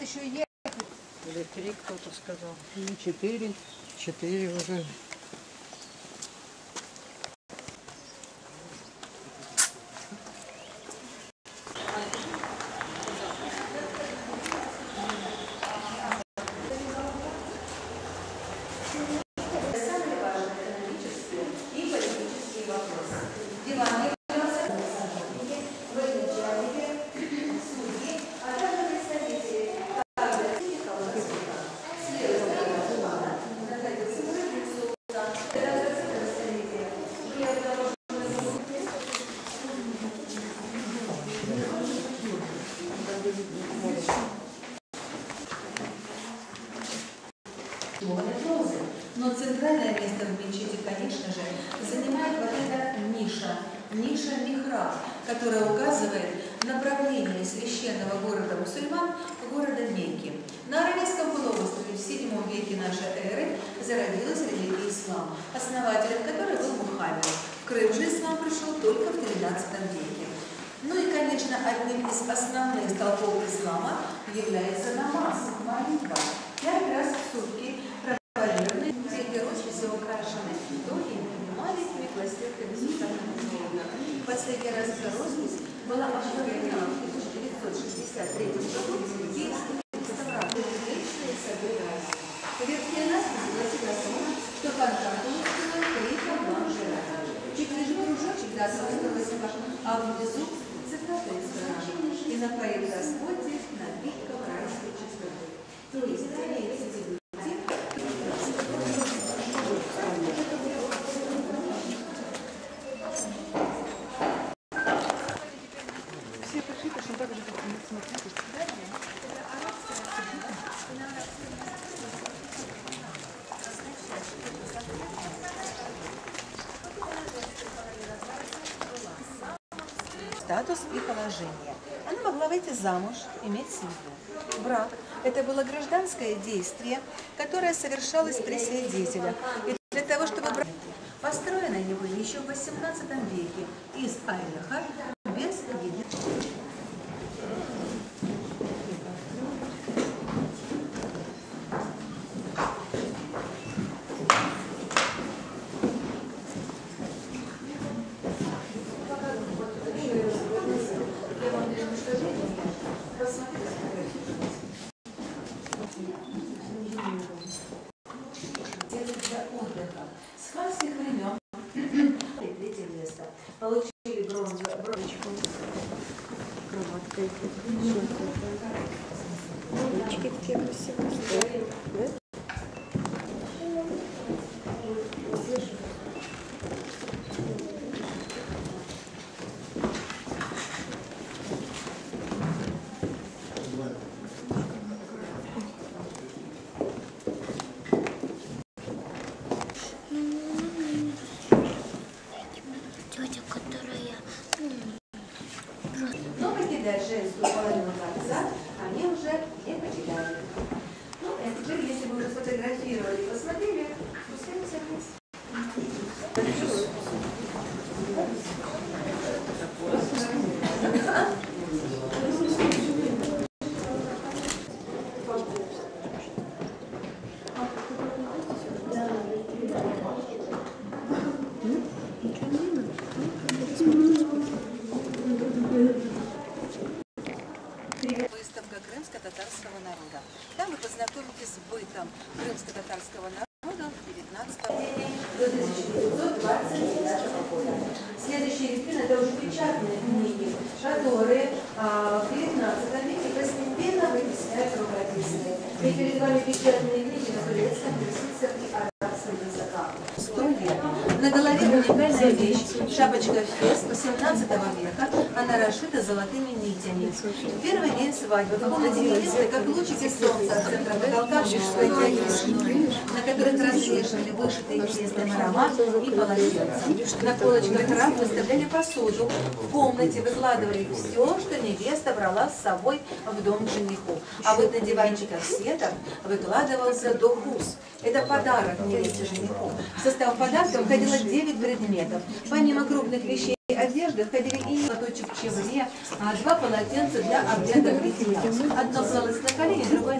Еще ехать. Или три, кто-то сказал. Или четыре. Четыре уже. Но центральное место в мечети, конечно же, занимает вот эта ниша, ниша Михраб, которая указывает направление священного города мусульман города Мекки. На Аравийском полуострове в VII веке нашей эры зародилась религия ислам, основателем которой был Мухаммед. В Крым же ислам пришел только в XIII веке. Ну и, конечно, одним из основных столпов ислама является намаз, молитва. Пять раз в сутки Последний раз роспись была обновлена в 1963 году статус и положение. Она могла выйти замуж, иметь семью. Брак – это было гражданское действие, которое совершалось при свидетелях. И для того, чтобы брак... Построены они были еще в XVIII веке из ореха бронзу, бронзочку. Кроваткой. Ручки красивые. Да? Тетя, которая Но покидать женскую половину дворца они уже не покидали. Ну, а теперь, если вы уже сфотографировали и посмотрели, спускаемся вниз. Выставка крымско-татарского народа. Там вы познакомитесь с бытом крымско-татарского народа в 19 веке до 1929 года. Следующие витрины это уже печатные книги, которые а, в 19 веке постепенно вытесняют рукописные. И перед вами печатные книги на турецком, персидском и арабском языках. Уникальная вещь, шапочка фес 18 века, она расшита золотыми нитями. В первый день свадьбы в комнате невесты, как лучики солнца от центра потолка, вытягивались шнуры, на которых развешивали вышитые крестным аромат и полотенца. На полочках рам выставляли посуду. В комнате выкладывали все, что невеста брала с собой в дом жениху. А вот на диванчиках сеток выкладывался дохус. Это подарок невесте жениху. В состав подарка входило 9 предметов. Помимо крупных вещей одежды входили и платочек чевре, а два полотенца для обряда бритья. Одно клалось на колени, другое